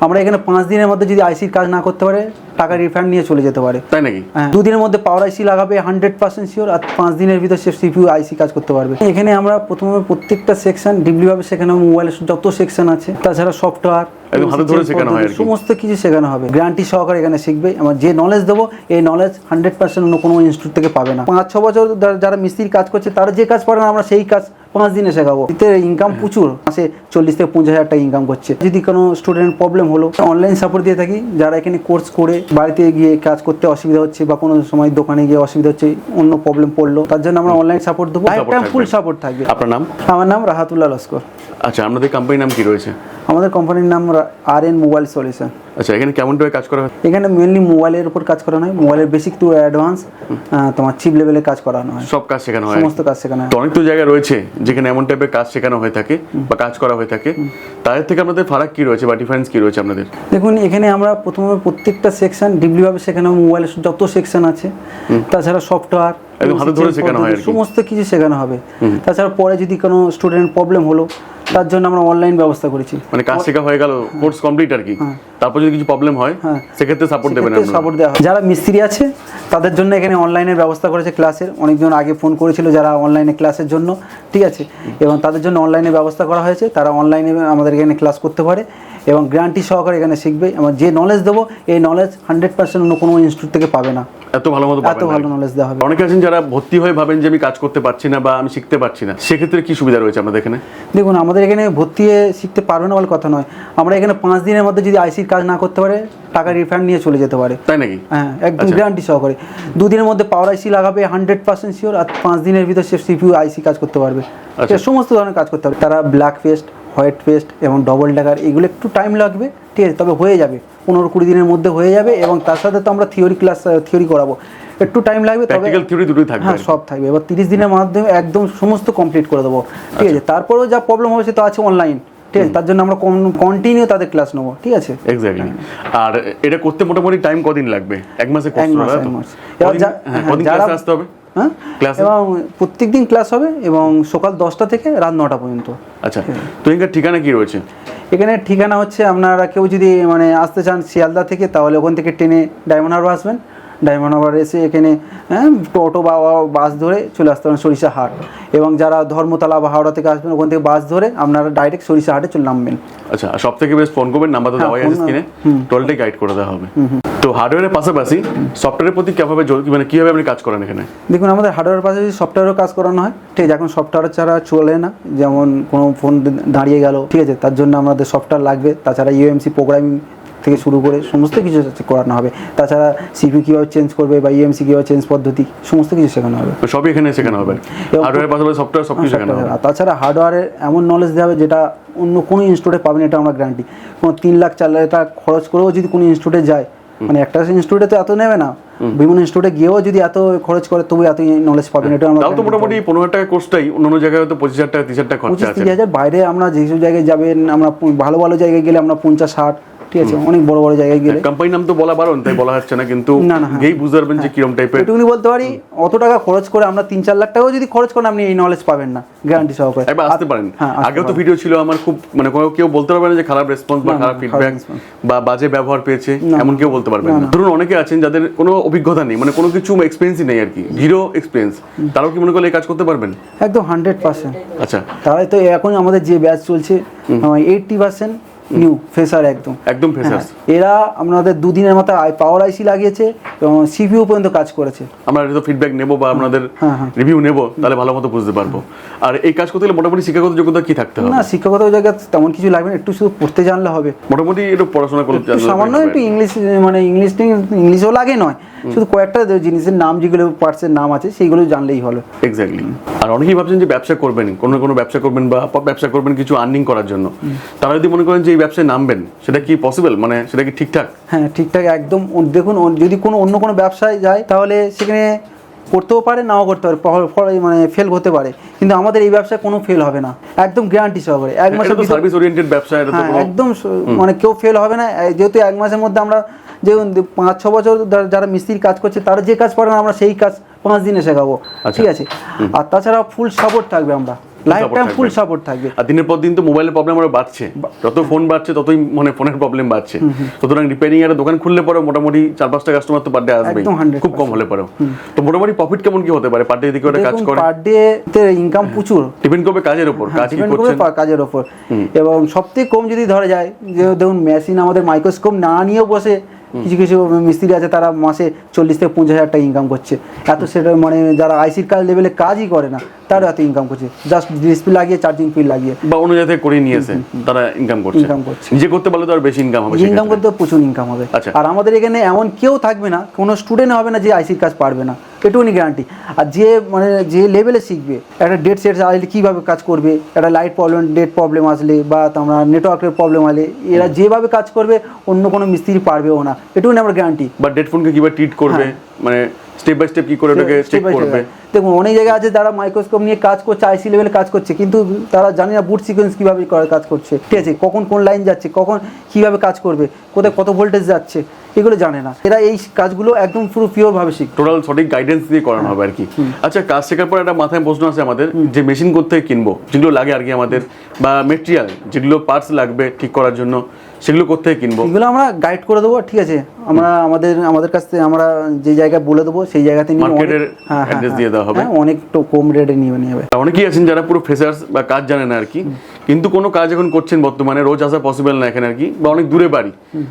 আমরা এখানে পাঁচ দিনের মধ্যে যদি আইসির কাজ না করতে পারে টাকা রিফান্ড নিয়ে চলে যেতে পারে। তাই নাকি? হ্যাঁ। দুদিনের মধ্যে পাওয়ার আইসি লাগাবে হান্ড্রেড পার্সেন্ট শিওর আর পাঁচ দিনের ভিতর সে সিপিউ আইসি কাজ করতে পারবে। এখানে আমরা প্রথমে প্রত্যেকটা সেকশন ডিপলিভাবে সেখানে মোবাইলের যত সেকশন আছে তাছাড়া সফটওয়্যার সমস্ত কিছু শেখানো হবে। গ্যারান্টি সহকারে এখানে শিখবে। আমার যে নলেজ দেবো এই নলেজ হান্ড্রেড পার্সেন্ট অন্য কোনো ইনস্টিটিউট থেকে পাবে না। পাঁচ ছ বছর যারা- যারা মিস্ত্রির কাজ করছে তারা যে কাজ পারে না আমরা সেই কাজ পাঁচ দিনে শেখাবো এতে ইনকাম প্রচুর। মাসে চল্লিশ থেকে পঞ্চাশ হাজার টাকা ইনকাম করছে। যদি কোনো স্টুডেন্ট প্রবলেম হলো অনলাইন সাপোর্ট দিয়ে থাকি। যারা এখানে কোর্স করে বাড়িতে গিয়ে কাজ করতে অসুবিধা হচ্ছে বা কোনো সময় দোকানে গিয়ে অসুবিধা হচ্ছে অন্য প্রবলেম পড়ল তার জন্য আমরা অনলাইন সাপোর্ট দেবো। ফুল সাপোর্ট থাকবে। আপনার নাম? আমার নাম রাহাতুল্লাহ লস্কর। আচ্ছা আপনাদের কোম্পানির নাম কি রয়েছে? আমাদের কোম্পানির নাম আর এন মোবাইল সলিউশন আচ্ছা এখানে কেমন টাকা কাজ করা হয়? এখানে মেনলি মোবাইলের উপর কাজ করানো হয়। মোবাইলের বেসিক টু অ্যাডভান্স তোমার চিপ লেভেলে কাজ করানো হয়। সব কাজ শেখানো হয়। সমস্ত কাজ শেখানো হয়। অনেক তো জায়গা রয়েছে যেখানে এমন টাইপের কাজ শেখানো হয়ে থাকে বা কাজ করা হয়ে থাকে। তাদের থেকে আপনাদের ফারাক কি রয়েছে বা ডিফারেন্স কি রয়েছে আপনাদের? দেখুন এখানে আমরা প্রথমে প্রত্যেকটা সেকশন ডিপলিভাবে শেখানো মোবাইলের যত সেকশন আছে তাছাড়া সফটওয়্যার একদম হাতে ধরে শেখানো হয় সমস্ত কিছু শেখানো হবে। তাছাড়া পরে যদি কোনো স্টুডেন্ট প্রবলেম হলো তার জন্য আমরা অনলাইন ব্যবস্থা করেছি। মানে কাজ শেখা হয়ে গেল কোর্স কমপ্লিট আর কি। তারপর যদি কিছু প্রবলেম হয় হ্যাঁ। সেক্ষেত্রে সাপোর্ট দেবেন সাপোর্ট দেওয়া হয়। যারা মিস্ত্রি আছে তাদের জন্য এখানে অনলাইনের ব্যবস্থা করেছে ক্লাসের অনেকজন আগে ফোন করেছিল যারা অনলাইনে ক্লাসের জন্য ঠিক আছে? এবং তাদের জন্য অনলাইনে ব্যবস্থা করা হয়েছে। তারা অনলাইনে আমাদের এখানে ক্লাস করতে পারে এবং গ্যারান্টি সহকারে এখানে শিখবে। আমার যে নলেজ দেবো এই নলেজ হান্ড্রেড পার্সেন্ট অন্য কোনো ইনস্টিটিউট থেকে পাবে না। এত ভালো মতো এত ভালো নলেজ দেওয়া হবে। অনেকে আছেন যারা ভর্তি হয়ে ভাবেন যে আমি কাজ করতে পারছি না বা আমি শিখতে পারছি না। সেক্ষেত্রে কি সুবিধা রয়েছে আমাদের এখানে? দেখুন আমাদের এখানে ভর্তি হয়ে শিখতে পারবে না বলে কথা নয়। আমরা এখানে পাঁচ দিনের মধ্যে যদি আইসির কাজ না করতে পারে টাকা রিফান্ড নিয়ে চলে যেতে পারে। তাই নাকি? হ্যাঁ একদম আচ্ছা। গ্যারান্টি সহকারে। দুদিনের মধ্যে পাওয়ার আইসি লাগাবে হান্ড্রেড পার্সেন্ট শিওর আর পাঁচ দিনের ভিতর সে সিপিউ আইসি কাজ করতে পারবে। আচ্ছা। সমস্ত ধরনের কাজ করতে পারবে। তারা ব্ল্যাক পেস্ট হোয়াইট পেস্ট এবং ডবল ডাকার এগুলো একটু টাইম লাগবে ঠিক আছে? তবে হয়ে যাবে। পনেরো কুড়ি দিনের মধ্যে হয়ে যাবে এবং তার সাথে তো আমরা থিওরি ক্লাস থিওরি করাবো। একটু টাইম লাগবে তবে থিওরি দুটোই থাকবে। হ্যাঁ সব থাকবে। এবার তিরিশ দিনের মাধ্যমে একদম সমস্ত কমপ্লিট করে দেবো। ঠিক আছে? তারপরেও যা প্রবলেম হবে সে তো আছে অনলাইন ঠিক আছে? তার জন্য আমরা কন্টিনিউ তাদের ক্লাস নেব। ঠিক আছে? এক্স্যাক্টলি আর এটা করতে মোটামুটি টাইম কদিন লাগবে? এক মাসে এক মাস। এক হ্যাঁ হ্যাঁ, যারা- আসতে হবে? হ্যাঁ? এবং প্রত্যেক দিন ক্লাস হবে এবং সকাল দশটা থেকে রাত নটা পর্যন্ত। আচ্ছা তো এখানকার ঠিকানা কি রয়েছে? এখানে ঠিকানা হচ্ছে আপনারা কেউ যদি মানে আসতে চান শিয়ালদা থেকে তাহলে ওখান থেকে ট্রেনে ডায়মন্ড হারবার আসবেন। ডায়মন্ড হারবার এসে এখানে হ্যাঁ টোটো বা বাস ধরে চলে আসতে পারেন সরিষা হাট। এবং যারা ধর্মতলা বা হাওড়া থেকে আসবেন ওখান থেকে বাস ধরে আপনারা ডাইরেক্ট সরিষা হাটে চলে নামবেন। আচ্ছা সব থেকে বেস্ট ফোন করবেন নাম্বার তো হ্যাঁ, দেওয়াই আছে স্ক্রিনে টোলটাই গাইড করে দেওয়া হবে। তো হার্ডওয়্যারের পাশাপাশি সফটওয়্যারের প্রতি কীভাবে জোর- মানে কীভাবে আপনি কাজ করেন এখানে? দেখুন আমাদের হার্ডওয়্যার পাশাপাশি সফটওয়্যারও কাজ করানো হয়। ঠিক আছে এখন সফটওয়্যার ছাড়া চলে না। যেমন কোনো ফোন দাঁড়িয়ে গেল ঠিক আছে তার জন্য আমাদের সফটওয়্যার লাগবে। তাছাড়া ইউএমসি প্রোগ্রামিং থেকে শুরু করে সমস্ত কিছু করানো হবে। তাছাড়া সিপি কীভাবে চেঞ্জ করবে বা ইএমসি কীভাবে চেঞ্জ পদ্ধতি সমস্ত কিছু শেখানো হবে। সবই এখানে শেখানো হবে। হার্ডওয়্যারের পাশাপাশি সফটওয়্যার সব কিছু শেখানো হবে। তাছাড়া হার্ডওয়্যারের এমন নলেজ দেওয়া হবে যেটা অন্য কোনো ইনস্টিটিউটে পাবেন এটা আমরা গ্যারান্টি কোনো তিন লাখ চার লাখ টাকা খরচ করেও যদি কোনো ইনস্টিটিউটে যায় মানে একটা ইনস্টিটিউটে তো এত নেবে না। বিভিন্ন ইনস্টিটিউটে গিয়েও যদি এত খরচ করে তবু এত নলেজ পাবেন এটা আমরা তো মোটামুটি পনেরো হাজার টাকা কোর্সটাই অন্য জায়গায় হয়তো পঁচিশ হাজার টাকা তিরিশ হাজার টাকা খরচ পঁচিশ আছে। তিরিশ হাজার বাইরে আমরা যেসব জায়গায় যাবেন আমরা ভালো ভালো জায়গায় গেলে আমরা পঞ্চাশ ষাট ঠিক আছে অনেক বড় বড় জায়গায় গেলে। কোম্পানির নাম তো বলা বারণ তাই বলা হচ্ছে না কিন্তু না, না, হ্যাঁ। গেই বুঝতে পারবেন যে কিরম টাইপের এটুকুনি বলতে পারি অত টাকা খরচ করে আমরা তিন চার লাখ টাকাও যদি খরচ করেন আপনি এই নলেজ পাবেন না গ্যারান্টি সহকারে। একবার আসতে পারেন। হ্যাঁ, আগেও তো ভিডিও ছিল আমার খুব মানে কেউ বলতে পারবে না যে খারাপ রেসপন্স বা খারাপ ফিডব্যাক বা বাজে ব্যবহার পেয়েছে এমন কেউ বলতে পারবেন না। ধরুন অনেকে আছেন যাদের কোনো অভিজ্ঞতা নেই মানে কোনো কিছু এক্সপিরিয়েন্সই নেই আর কি জিরো এক্সপিরিয়েন্স তারাও কি মনে করলে কাজ করতে পারবেন? একদম হান্ড্রেড পার্সেন্ট আচ্ছা। তারাই তো এখন আমাদের যে ব্যাচ চলছে এইটটি পার্সেন্ট নিউ ফ্রেশার একদম। একদম ফ্রেশার্স হ্যাঁ, এরা আপনাদের দুদিনের মাথায় পাওয়ার আইসি লাগিয়েছে এবং সিপিউ পর্যন্ত কাজ করেছে। আমরা হয়তো ফিডব্যাক নেব বা আপনাদের হ্যাঁ, হ্যাঁ। রিভিউ নেব তাহলে ভালো মতো বুঝতে পারব। আর এই কাজ করতে গেলে মোটামুটি শিক্ষাগত যোগ্যতা কি থাকতে হবে? না শিক্ষাগত জায়গায় তেমন কিছু লাগবে না একটু শুধু পড়তে জানলে হবে। মোটামুটি একটু পড়াশোনা করতে সামান্য একটু ইংলিশ মানে ইংলিশ ইংলিশও লাগে নয় শুধু কয়েকটা জিনিসের নাম যেগুলো পার্টসের নাম আছে সেইগুলো জানলেই হলো এক্স্যাক্টলি আর অনেকেই ভাবছেন যে ব্যবসা করবেন কোনো কোনো ব্যবসা করবেন বা ব্যবসা করবেন কিছু আর্নিং করার জন্য। তারা যদি মনে করেন যে ব্যবসায় নামবেন সেটা কি পসিবল মানে সেটা কি ঠিকঠাক? হ্যাঁ ঠিকঠাক একদম। দেখুন যদি কোনো অন্য কোনো ব্যবসায় যায় তাহলে সেখানে করতেও পারে নাও করতে পারে ফল- মানে ফেল হতে পারে। কিন্তু আমাদের এই ব্যবসায় কোনো ফেল হবে না। একদম গ্যারান্টি সহকারে। এক মাসের সার্ভিস ওরিয়েন্টেড ব্যবসা হ্যাঁ একদম মানে কেউ ফেল হবে না। যেহেতু এক মাসের মধ্যে আমরা যে পাঁচ ছ বছর যারা- যারা মিস্ত্রির কাজ করছে তারা যে কাজ পারে না আমরা সেই কাজ পাঁচ দিনে শেখাবো। আচ্ছা। ঠিক আছে? আর তাছাড়া ফুল সাপোর্ট থাকবে আমরা। লাইফ টাইম ফুল সাপোর্ট থাকবে। আর দিনের পর দিন তো মোবাইলের প্রবলেম আরও বাড়ছে। যত ফোন বাড়ছে ততই মানে ফোনের প্রবলেম বাড়ছে। সুতরাং রিপেয়ারিং এর দোকান খুললে পরে মোটামুটি চার পাঁচটা কাস্টমার তো পার ডে আসবে খুব কম হলে পরেও। তো মোটামুটি প্রফিট কেমন কি হতে পারে? পার ডে দিকে ওটা কাজ করে। পার ডে তে ইনকাম প্রচুর। ডিপেন্ড করবে কাজের উপর কাজ কি করছেন। কাজের ওপর এবং সবথেকে কম যদি ধরা যায় যে দেখুন মেশিন আমাদের মাইক্রোস্কোপ না নিয়েও বসে কিছু কিছু মিস্ত্রি আছে তারা মাসে চল্লিশ থেকে পঞ্চাশ হাজার টাকা ইনকাম করছে। এত সেটা মানে যারা আইসির কাজ লেভেলে কাজই করে না। তারা এত ইনকাম করছে। জাস্ট ডিসপ্লে লাগিয়ে চার্জিং পিন লাগিয়ে। বা অন্য জায়গা থেকে করিয়ে নিয়েছে তারা ইনকাম করছে। ইনকাম করছে। নিজে করতে পারলে তো আর বেশি ইনকাম হবে ইনকাম। করতে প্রচুর ইনকাম হবে। আচ্ছা। আর আমাদের এখানে এমন কেউ থাকবে না কোনো স্টুডেন্ট হবে না যে আইসির কাজ পারবে না। এটুকুনি গ্যারান্টি আর যে মানে যে লেভেলে শিখবে একটা ডেট সেট আসলে কীভাবে কাজ করবে একটা লাইট প্রবলেম ডেট প্রবলেম আসলে বা তোমরা নেটওয়ার্কের প্রবলেম আসলে এরা যেভাবে কাজ করবে অন্য কোনো মিস্ত্রি পারবেও না। এটুকুনি আমার গ্যারান্টি বা ডেড ফোনকে কীভাবে ট্রিট করবে মানে স্টেপ বাই স্টেপ কি করে ওটাকে চেক করবে? দেখুন অনেক জায়গায় আছে যারা মাইক্রোস্কোপ নিয়ে কাজ করছে আইসি লেভেলে কাজ করছে কিন্তু তারা জানে না বুট সিকোয়েন্স কীভাবে কাজ করছে। ঠিক আছে কখন কোন লাইন যাচ্ছে কখন কীভাবে কাজ করবে কোথায় কত ভোল্টেজ যাচ্ছে। এগুলো জানে না। এরা এই কাজগুলো একদম পুরো পিওরভাবে শিখবে টোটাল সঠিক গাইডেন্স দিয়ে করানো হবে আর কি। আচ্ছা কাজ শেখার পর একটা মাথায় প্রশ্ন আছে আমাদের যে মেশিন করতে কিনবো? যেগুলো লাগে আর কি আমাদের। বা মেটেরিয়াল যেগুলো পার্টস লাগবে ঠিক করার জন্য সেগুলো কোথেকে কিনবো? এগুলো আমরা গাইড করে দেবো ঠিক আছে? আমরা আমাদের আমাদের কাছ থেকে আমরা যে জায়গায় বলে দেবো সেই জায়গাতে অনেক- Market-এর হ্যাঁ, হ্যাঁ, address হ্যাঁ, দিয়ে দেওয়া হবে। হ্যাঁ, অনেক কম রেটে নিয়ে যাবে। অনেকেই আছেন যারা পুরো ফ্রেশার্স বা কাজ জানে না আর কি। কিন্তু কোনো কাজ এখন করছেন বর্তমানে রোজ আসা পসিবল না এখানে আর কি বা অনেক দূরে বাড়ি।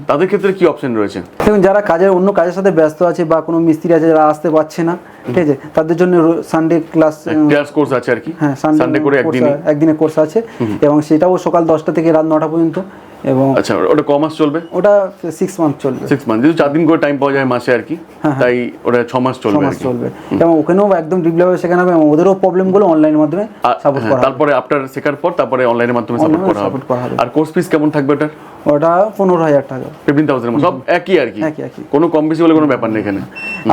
তাদের ক্ষেত্রে কি অপশন রয়েছে? দেখুন যারা কাজের অন্য কাজের সাথে ব্যস্ত আছে বা কোনো মিস্ত্রি আছে যারা আসতে পারছে না ঠিক আছে তাদের জন্য সানডে ক্লাস ক্লাস কোর্স আছে আর কি। হ্যাঁ সানডে করে একদিনে একদিনের কোর্স আছে। এবং সেটাও সকাল দশটা থেকে রাত নটা পর্যন্ত। এবং আচ্ছা ওটা ক মাস চলবে? ওটা সিক্স মান্থ চলবে। সিক্স মান্থ যেহেতু চার দিন করে টাইম পাওয়া যায় মাসে আর কি তাই ওটা ছ মাস চলবে মাস চলবে। এবং ওখানেও একদম শেখানো হবে ওদেরও প্রবলেমগুলো অনলাইনের মাধ্যমে সাপোর্ট হ্যাঁ, করা তারপরে আফটার শেখার পর তারপরে অনলাইনের মাধ্যমে সাপোর্ট করা হবে। আর কোর্স ফিস কেমন থাকবে ওটা ওটা পনেরো হাজার টাকা। ফিফটিন থাউজেন্ড সব একই আর কি। কোনো কম বেশি বলে কোনো ব্যাপার নেই এখানে।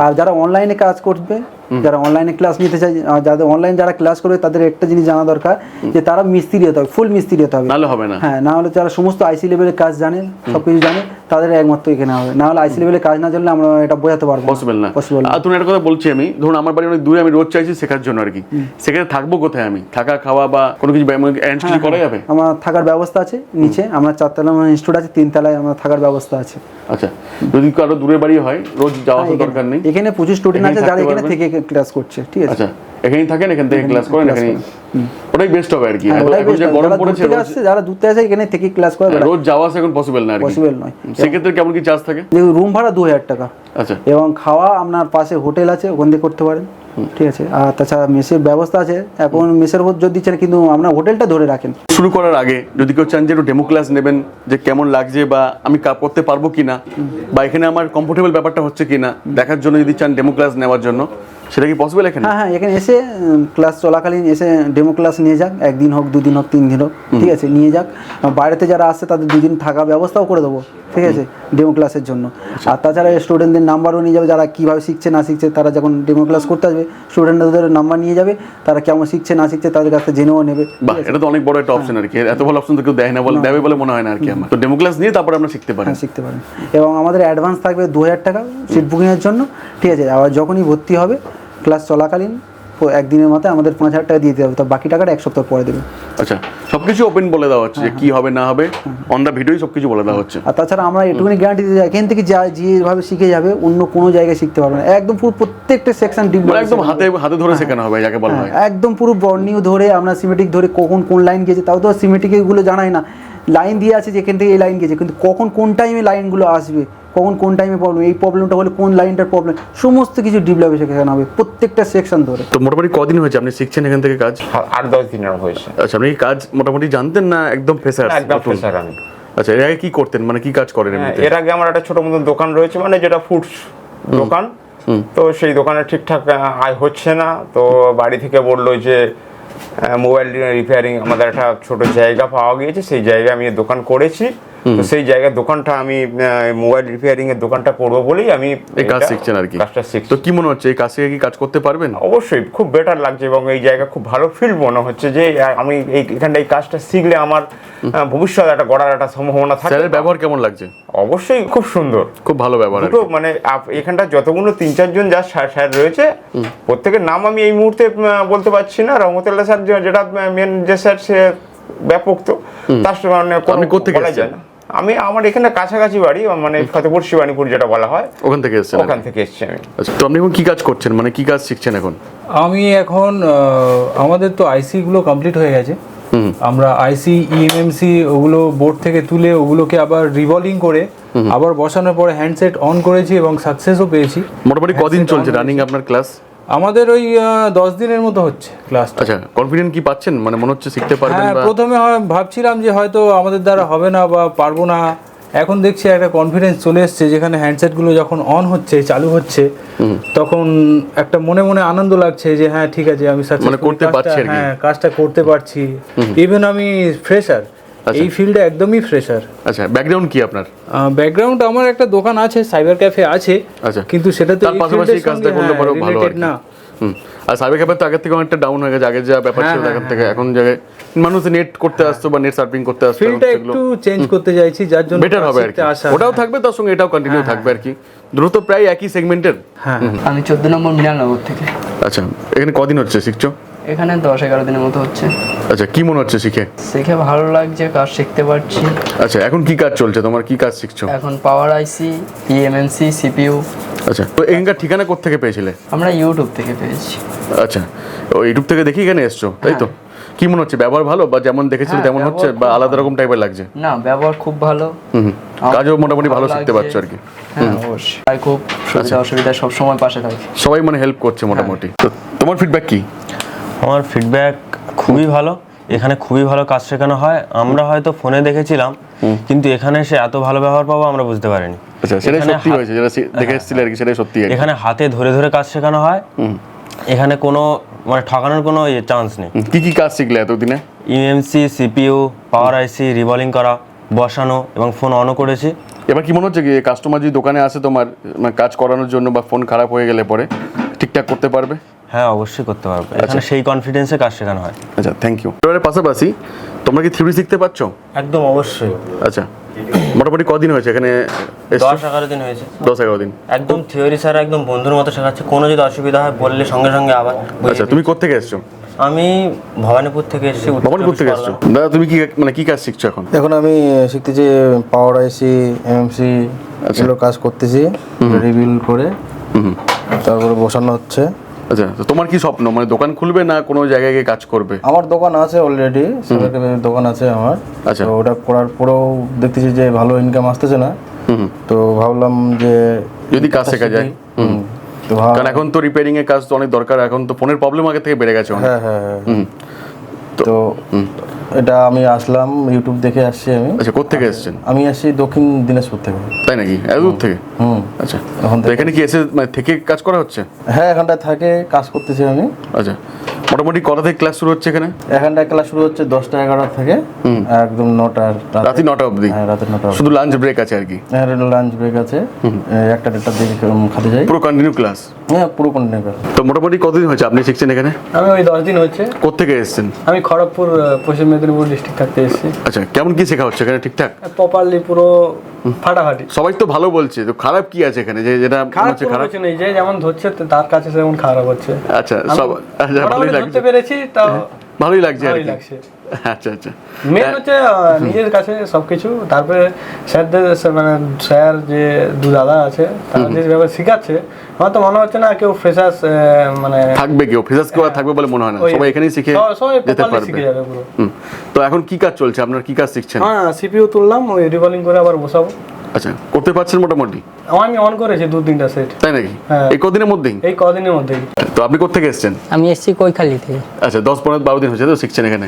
আর যারা অনলাইনে কাজ করবে যারা অনলাইনে ক্লাস নিতে চাই যাদের অনলাইন যারা ক্লাস করবে তাদের একটা জিনিস জানা দরকার যে তারা মিস্ত্রি হতে হবে ফুল মিস্ত্রি হতে হবে। নাহলে হবে না। হ্যাঁ না হলে যারা সমস্ত আইসি লেভেলের কাজ জানে সবকিছু জানে তাদের একমাত্র এখানে হবে। না হলে আইসি লেভেলের কাজ না জানলে আমরা এটা বোঝাতে পারব পসিবল না। পসিবল তুমি একটা কথা বলছি আমি। ধরুন আমার বাড়ি অনেক দূরে আমি রোজ চাইছি শেখার জন্য আর কি। সেখানে থাকব কোথায় আমি? থাকা খাওয়া বা কোনো কিছু অ্যারেঞ্জ করা যাবে? আমার থাকার ব্যবস্থা আছে নিচে। আমরা চারতলা আমার ইনস্টিটিউট আছে তিনতলায় আমার থাকার ব্যবস্থা আছে। আচ্ছা। যদি কারও দূরে বাড়ি হয় রোজ যাওয়া তো দরকার নেই। এখানে প্রচুর স্টুডেন্ট আছে যারা এখানে থেকে ক্লাস করছে ঠিক আছে? আচ্ছা। এখানেই থাকেন এখান থেকে ক্লাস করেন এখানেই ওটাই বেস্ট হবে আর কি। হ্যাঁ, এখন- যে গরম পড়েছে যারা দূর থেকে আসে এখানে থেকে ক্লাস করে হ্যাঁ, রোজ যাওয়া আসা এখন পসিবল না আর কি। পসিবল নয়। সেক্ষেত্রে কেমন কি চার্জ থাকে? দেখুন রুম ভাড়া দু হাজার টাকা। আচ্ছা। এবং খাওয়া আপনার পাশে হোটেল আছে ওখান থেকে করতে পারেন। ঠিক আছে। আর তাছাড়া মেসের ব্যবস্থা আছে। এখন মেসের উপর যদি দিচ্ছেন কিন্তু আপনার হোটেলটা ধরে রাখেন। শুরু করার আগে যদি কেউ চান যে একটু ডেমো ক্লাস নেবেন যে কেমন লাগছে বা আমি কা- করতে পারব কিনা বা এখানে আমার কমফোর্টেবল ব্যাপারটা হচ্ছে কিনা দেখার জন্য যদি চান ডেমো ক্লাস নেওয়ার জন্য সেটা কি পসিবল এখানে? হ্যাঁ হ্যাঁ এখানে এসে ক্লাস চলাকালীন এসে ডেমো ক্লাস নিয়ে যাক একদিন হোক দুদিন হোক তিন দিন হোক ঠিক আছে নিয়ে যাক। বাইরেতে যারা আসছে তাদের দুদিন থাকা ব্যবস্থাও করে দেবো ঠিক আছে ডেমো ক্লাসের জন্য। আর তাছাড়া স্টুডেন্টদের নাম্বারও নিয়ে যাবে যারা কীভাবে শিখছে না শিখছে তারা যখন ডেমো ক্লাস করতে আসবে স্টুডেন্টদের নাম্বার নিয়ে যাবে তারা কেমন শিখছে না শিখছে তাদের কাছে জেনেও নেবে এটা তো অনেক বড় একটা অপশন আর কি। এত ভালো অপশন তো কেউ দেয় না বলে দেবে বলে মনে হয় না আর কি আমার। তো ডেমো ক্লাস নিয়ে তারপরে আমরা শিখতে পারি। হ্যাঁ শিখতে পারেন এবং আমাদের অ্যাডভান্স থাকবে দু হাজার টাকা সিট বুকিংয়ের জন্য ঠিক আছে। আবার যখনই ভর্তি হবে ক্লাস চলাকালীন ও একদিনের মাথায় আমাদের পাঁচ হাজার টাকা দিয়ে দিতে হবে তো বাকি টাকাটা এক সপ্তাহ পরে দেবে। আচ্ছা সবকিছু ওপেন বলে দেওয়া হচ্ছে যে কি হবে না হবে অন দ্য ভিডিওই সবকিছু বলে দেওয়া হচ্ছে। আর তাছাড়া আমরা এটুকুনি গ্যারান্টি দিতে চাই এখান থেকে যা যেভাবে শিখে যাবে অন্য কোনো জায়গায় শিখতে পারবে না। একদম পুরো প্রত্যেকটা সেকশন ডিপ মানে একদম হাতে হাতে ধরে শেখানো হবে যাকে বলা হয় একদম পুরো বর্ণিও ধরে আমরা সিমেটিক ধরে কখন কোন লাইন গেছে তাও তো সিমেটিক এগুলো জানাই না। লাইন দিয়ে আছে যেখান থেকে এই লাইন গেছে কিন্তু কখন কোন টাইমে লাইনগুলো আসবে কখন কোন টাইমে প্রবলেম এই প্রবলেমটা হলে কোন লাইনটার প্রবলেম সমস্ত কিছু ডিভেলপে শেখানো হবে প্রত্যেকটা সেকশন ধরে। তো মোটামুটি কদিন হয়েছে? আপনি শিখছেন এখান থেকে কাজ? আট দশ দিনের হয়েছে। আচ্ছা আপনি কাজ মোটামুটি জানতেন না একদম ফ্রেশার একদম ফ্রেশার আমি। আচ্ছা এর আগে কি করতেন? মানে কি কাজ করেন হ্যাঁ, এর আগে আমার একটা ছোট মতো দোকান রয়েছে মানে যেটা ফুডস দোকান। তো সেই দোকানে ঠিকঠাক আয় হচ্ছে না। তো বাড়ি থেকে বলল যে মোবাইল রিপেয়ারিং আমাদের একটা ছোট জায়গা পাওয়া গিয়েছে সেই জায়গায় আমি দোকান করেছি। তো সেই জায়গায় দোকানটা আমি মোবাইল রিপেয়ারিং এর দোকানটা করব বলেই আমি এই কাজ শিখছেন আর কি। কাজটা শিখছি। তো কি মনে হচ্ছে এই কাজ থেকে কি কাজ করতে পারবেন? অবশ্যই খুব বেটার লাগছে এবং এই জায়গা খুব ভালো ফিল মনে হচ্ছে যে আমি এই এখানটা এই কাজটা শিখলে আমার আহ, ভবিষ্যৎ একটা গড়ার একটা সম্ভাবনা থাকে। স্যারের ব্যবহার কেমন লাগছে? অবশ্যই খুব সুন্দর। খুব ভালো ব্যবহার দুটো মানে এখানটা যতগুলো তিন চারজন যা স্যার রয়েছে প্রত্যেকের নাম আমি এই মুহূর্তে বলতে পারছি না। রহমতুল্লাহ স্যার যেটা মেন যে স্যার সে ব্যাপক তো তার সঙ্গে কোত্থেকে যায় না। আমি আমার এখানে কাছাকাছি বাড়ি মানে ফতেপুর শিবানীপুর যেটা বলা হয়। ওখান থেকে এসেছেন ওখান কি। থেকে এসেছি আমি। আচ্ছা তো আপনি এখন কি কাজ করছেন? মানে কি কাজ শিখছেন এখন? আমি এখন আহ, আমাদের তো আইসি গুলো কমপ্লিট হয়ে গেছে। আমরা আইসি ইএমএমসি ওগুলো বোর্ড থেকে তুলে ওগুলোকে আবার রিভলভিং করে আবার বসানোর পরে হ্যান্ডসেট অন করেছি এবং সাকসেসও পেয়েছি। মোটামুটি কদিন চলছে রানিং আপনার ক্লাস আমাদের ওই দশ দিনের মতো হচ্ছে ক্লাস আচ্ছা কনফিডেন্ট কি পাচ্ছেন? মানে মনে হচ্ছে শিখতে পারবেন হ্যাঁ প্রথমে ভাবছিলাম যে হয়তো আমাদের দ্বারা হবে না বা পারব না। এখন দেখছি একটা কনফিডেন্স চলে এসছে যেখানে হ্যান্ডসেটগুলো যখন অন হচ্ছে চালু হচ্ছে তখন একটা মনে মনে আনন্দ লাগছে যে হ্যাঁ ঠিক আছে আমি মানে করতে পারছি হ্যাঁ কাজটা করতে পারছি। ইভেন আমি ফ্রেশার এই ফিল্ডে একদমই ফ্রেশার আচ্ছা ব্যাকগ্রাউন্ড কি আপনার? ব্যাকগ্রাউন্ড আমার একটা দোকান আছে সাইবার ক্যাফে আছে। আচ্ছা। কিন্তু সেটা তো তার পাশাপাশি কাজটা করলে পরেও ভালো। না। আর সার্ভে ক্যাপের তো আগের থেকে অনেকটা ডাউন হয়ে গেছে আগে যা ব্যাপার ছিল হ্যাঁ, এখন থেকে এখন জায়গায় মানুষ নেট করতে আসতো বা নেট সার্ফিং করতে আসতো ফিল্ডটা একটু চেঞ্জ করতে চাইছি যার জন্য বেটার হবে আর কি। ওটাও থাকবে তার সঙ্গে এটাও কন্টিনিউ থাকবে আর কি। দ্রুত প্রায় একই সেগমেন্টের হ্যাঁ আমি চোদ্দ নম্বর মিনালনগর থেকে। আচ্ছা এখানে কদিন হচ্ছে শিখছো? এখানে দশ এগারো দিনের মতো হচ্ছে। আচ্ছা কি মনে হচ্ছে শিখে? শিখে ভালো লাগছে কাজ শিখতে পারছি। আচ্ছা এখন কি কাজ চলছে? তোমার কি কাজ শিখছো? এখন পাওয়ার আইসি ইএমএমসি সিপিইউ আচ্ছা তো এখানকার ঠিকানা কোথেকে পেয়েছিলে? আমরা ইউটিউব থেকে পেয়েছি। আচ্ছা ও ইউটিউব থেকে দেখি এখানে এসছো তাই তো? কি মনে হচ্ছে ব্যবহার ভালো বা যেমন দেখেছিল হ্যাঁ, তেমন হচ্ছে বা আলাদা রকম টাইপের লাগছে? না ব্যবহার খুব ভালো। কাজও মোটামুটি ভালো শিখতে পারছ আর কি। হ্যাঁ খুব সুবিধা অসুবিধা সব সময় পাশে থাকে। সবাই মানে হেল্প করছে মোটামুটি। তো তোমার ফিডব্যাক কি? আমার ফিডব্যাক খুবই ভালো। এখানে খুবই ভালো কাজ শেখানো হয়। আমরা হয়তো ফোনে দেখেছিলাম কিন্তু এখানে সে এত ভালো ব্যবহার পাবো আমরা বুঝতে পারিনি। আচ্ছা এখানে সত্যি এখানে হাতে ধরে ধরে কাজ শেখানো হয়। এখানে কোনো মানে ঠকানোর কোনো চান্স নেই। হুম, কি কি কাজ শিখলে এতদিনে? ইএমসি সিপিইউ পাওয়ার আইসি রিভলিং করা বসানো এবং ফোন অনও করেছি। এবার কি মনে হচ্ছে কি কাস্টমার যদি দোকানে আসে তোমার মানে কাজ করানোর জন্য বা ফোন খারাপ হয়ে গেলে পরে ঠিকঠাক করতে পারবে? হ্যাঁ অবশ্যই করতে পারবে। এখানে সেই কনফিডেন্সে কাজ শেখানো হয়। আচ্ছা থ্যাংক ইউ এবারে পাশাপাশি তোমরা কি থিওরি শিখতে পারছ? একদম অবশ্যই। আচ্ছা মোটামুটি কদিন হয়েছে এখানে? দশ এগারো দিন হয়েছে। দশ এগারো দিন। একদম থিওরি স্যার একদম বন্ধুর মতো শেখাচ্ছে কোনো যদি অসুবিধা হয় বললে সঙ্গে সঙ্গে আবার আচ্ছা তুমি কোথেকে এসছো? আমি ভবানীপুর থেকে এসেছি ভবানীপুর থেকে এসছো। দাদা তুমি কি মানে কি কাজ শিখছো এখন? এখন আমি শিখতেছি পাওয়ার আইসি এমএমসি এগুলো কাজ করতেছি রিভিল করে তারপরে বসানো হচ্ছে। আচ্ছা তো তোমার কি স্বপ্ন? মানে দোকান খুলবে না কোনো জায়গায় গিয়ে কাজ করবে? আমার দোকান আছে অলরেডি দোকান আছে আমার। আচ্ছা। ওটা করার পরেও দেখতেছি যে ভালো ইনকাম আসতেছে না। হুম তো ভাবলাম যে যদি কাজ শেখা যায়। হুম, তো ভাব- কারণ এখন তো রিপেয়ারিং এর কাজ তো অনেক দরকার এখন তো ফোনের প্রবলেম আগে থেকে বেড়ে গেছে হ্যাঁ হ্যাঁ হ্যাঁ হুম। তো এটা আমি আসলাম ইউটিউব দেখে আসছি আমি। আচ্ছা কোথেকে এসেছেন? আমি আসছি দক্ষিণ দিনাজপুর থেকে। তাই নাকি? এত দূর থেকে? হুম। আচ্ছা। এখন এখানে কি এসে মানে থেকে কাজ করা হচ্ছে? হ্যাঁ এখানটায় থাকে কাজ করতেছি আমি। আচ্ছা। মোটামুটি কটা থেকে ক্লাস শুরু হচ্ছে এখানে? এখানটায় ক্লাস শুরু হচ্ছে দশটা এগারো থেকে একদম নটার রাতে। নটা অবধি? হ্যাঁ রাতের নটা শুধু লাঞ্চ ব্রেক আছে আর কি? হ্যাঁ লাঞ্চ ব্রেক আছে। একটা দেড়টার দিকে খাতে যাই। পুরো কন্টিনিউ ক্লাস হ্যাঁ পুরো কন্টিনিউ করে তো মোটামুটি কতদিন হয়েছে আপনি শিখছেন এখানে? আমি ওই দশ দিন হচ্ছে কোথেকে এসেছেন? আমি খড়গপুর পশ্চিম মেদিনীপুর ডিস্ট্রিক্ট থাকতে এসেছি। আচ্ছা কেমন কি শেখা হচ্ছে এখানে ঠিকঠাক? প্রপারলি পুরো ফাটাফাটি। সবাই তো ভালো বলছে তো খারাপ কি আছে এখানে? যে যেটা মনে খারাপ হচ্ছে না খারাপ। কিছু নেই যে যেমন ধরছে তার কাছে সেমন খারাপ হচ্ছে। আচ্ছা সব আচ্ছা ভালোই লাগছে। পেরেছি তাও ভালোই লাগছে আর কি। লাগছে। আচ্ছা আচ্ছা। মেন হচ্ছে নিজের কাছে সবকিছু। তারপরে স্যারদের মানে স্যার যে দু দাদা আছে তারা যে ব্যাপারে শেখাচ্ছে। আমার তো মনে হচ্ছে না কেউ ফ্রেশার্স মানে থাকবে কেউ। ফিজাস কেউ আর থাকবে বলে মনে হয় না। সবাই এখানেই শিখে যেতে পারবে। শিখে যাবে পুরো। হুম। তো এখন কি কাজ চলছে? আপনার কি কাজ শিখছেন? হ্যাঁ সিপিইউ তুললাম ওই রিভলিং করে আবার বসাবো। আচ্ছা করতে পারছেন মোটামুটি? আমার আমি অন করেছি দু তিনটা সেট তাই নাকি? হ্যাঁ। এই কদিনের মধ্যেই? এই কদিনের মধ্যেই। তো আপনি কোথেকে এসেছেন? আমি এসেছি কৈখালি থেকে। আচ্ছা দশ পনেরো বারো দিন হয়েছে তো শিখছেন এখানে।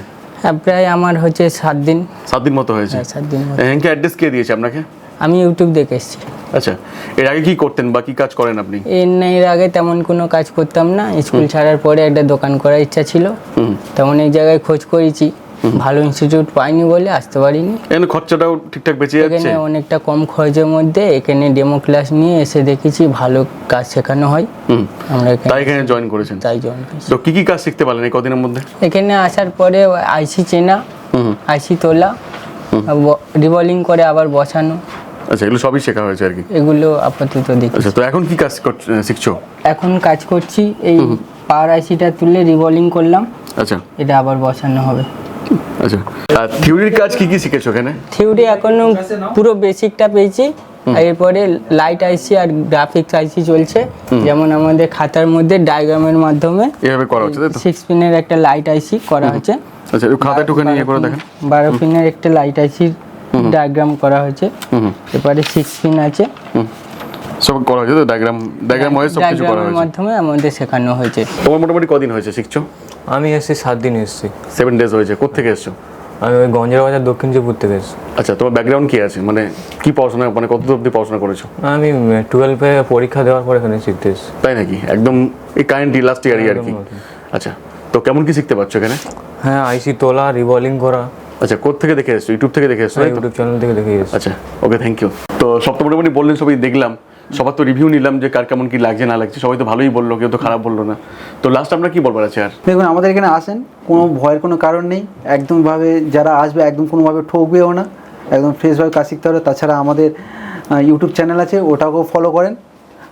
প্রায় আমার হচ্ছে সাত দিন। সাত দিন মতো হয়েছে। হ্যাঁ, সাত দিন মতো। অ্যাড্রেস কে দিয়েছে আপনাকে? আমি ইউটিউব দেখে এসেছি। আচ্ছা এর আগে কি করতেন বা কি কাজ করেন আপনি? এর আগে তেমন কোনো কাজ করতাম না। স্কুল ছাড়ার পরে একটা দোকান করার ইচ্ছা ছিল। তেমন এক জায়গায় খোঁজ করেছি। ভালো ইনস্টিটিউট পাইনি বলে আসতে পারিনি। এখানে খরচাটাও ঠিকঠাক বেঁচে যাচ্ছে? এখানে অনেকটা কম খরচের মধ্যে এখানে ডেমো ক্লাস নিয়ে এসে দেখেছি ভালো কাজ শেখানো হয়। আমরা তাই এখানে জয়েন করেছেন? তাই জয়েন তো কি কি কাজ শিখতে পারলেন এই কদিনের মধ্যে? এখানে আসার পরে আইসি চেনা আইসি তোলা রিভলিং করে আবার বসানো। আচ্ছা এগুলো সবই শেখা হয়েছে আর কি? এগুলো আপাতত দেখি আচ্ছা তো এখন কি কাজ শিখছো? এখন কাজ করছি এই পাওয়ার আইসিটা তুলে রিভলিং করলাম। আচ্ছা। এটা আবার বসানো হবে। আচ্ছা। আর থিওরির কাজ কি কি শিখেছো এখানে? থিওরি এখনও পুরো বেসিকটা পেয়েছি। এরপরে লাইট আইসি আর গ্রাফিক্স আইসি চলছে। যেমন আমাদের খাতার মধ্যে ডায়াগ্রামের মাধ্যমে এভাবে করা হচ্ছে তাই তো? সিক্স পিনের একটা লাইট আইসি করা হচ্ছে আচ্ছা একটু খাতা টুকানি ইয়ে করে দেখেন। বারো পিনের একটা লাইট আইসির ডায়াগ্রাম করা হয়েছে। এরপরে সিক্স পিন আছে। সব করা হয়েছে তো? ডায়াগ্রাম ডায়াগ্রাম হয়ে সব কিছু করা হয়েছে। মাধ্যমে আমাদের শেখানো হয়েছে। তোমার মোটামুটি কদিন হয়েছে শিখছো? আমি এসেছি সাত দিন এসেছি। সেভেন ডেজ হয়েছে। কোথেকে এসছো? আমি ওই গঞ্জের বাজার দক্ষিণজীপুর থেকে এসেছি। আচ্ছা তোমার ব্যাকগ্রাউন্ড কি আছে? মানে কি পড়াশোনা মানে কত অবধি পড়াশোনা করেছ? আমি টুয়েলভে পরীক্ষা দেওয়ার পর এখানে শিখতে এসেছি। তাই নাকি? একদম এই কারেন্টলি লাস্ট ইয়ারই আর কি? আচ্ছা তো কেমন কি শিখতে পারছ এখানে? হ্যাঁ আইসি তোলা রিভলিং করা। আচ্ছা কোথা থেকে দেখে এসছো? ইউটিউব থেকে দেখে এসছো ইউটিউব চ্যানেল থেকে দেখে এসেছি। আচ্ছা ওকে থ্যাংক ইউ তো মোটামুটি বললেন সবাই দেখলাম। সবার তো রিভিউ নিলাম যে কার কেমন কি লাগছে না লাগছে সবাই তো ভালোই বলল কেউ তো খারাপ বলল না তো লাস্ট আমরা কি বলবার আছে আর দেখুন আমাদের এখানে আসেন কোনো ভয়ের কোনো কারণ নেই একদমভাবে যারা আসবে একদম কোনোভাবে ঠকবেও না একদম ফ্রেশভাবে কাজ শিখতে হবে তাছাড়া আমাদের ইউটিউব চ্যানেল আছে ওটাকেও ফলো করেন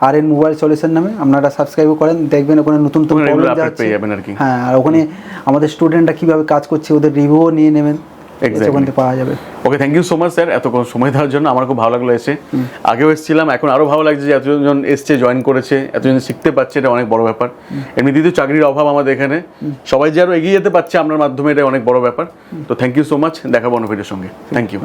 আর এন মোবাইল সলিউশন নামে আপনারা সাবস্ক্রাইব করেন দেখবেন ওখানে নতুন নতুন। হ্যাঁ আর ওখানে আমাদের স্টুডেন্টরা কীভাবে কাজ করছে ওদের রিভিউও নিয়ে নেবেন. ওখান থেকে পাওয়া যাবে। Okay thank you so much sir এত সময় দেওয়ার জন্য। আমার খুব ভালো লাগল এসে। আগেও এসেছিলাম এখন আরও ভালো লাগছে যে এতজন এসছে জয়েন করেছে এতজন শিখতে পারছে এটা অনেক বড় ব্যাপার। এমনিতেই তো চাকরির অভাব আমাদের এখানে। সবাই যে আরও এগিয়ে যেতে পারছে আপনার মাধ্যমে এটা অনেক বড় ব্যাপার। তো থ্যাংক ইউ সো মাচ দেখাবো অনুভূতির সঙ্গে। Thank you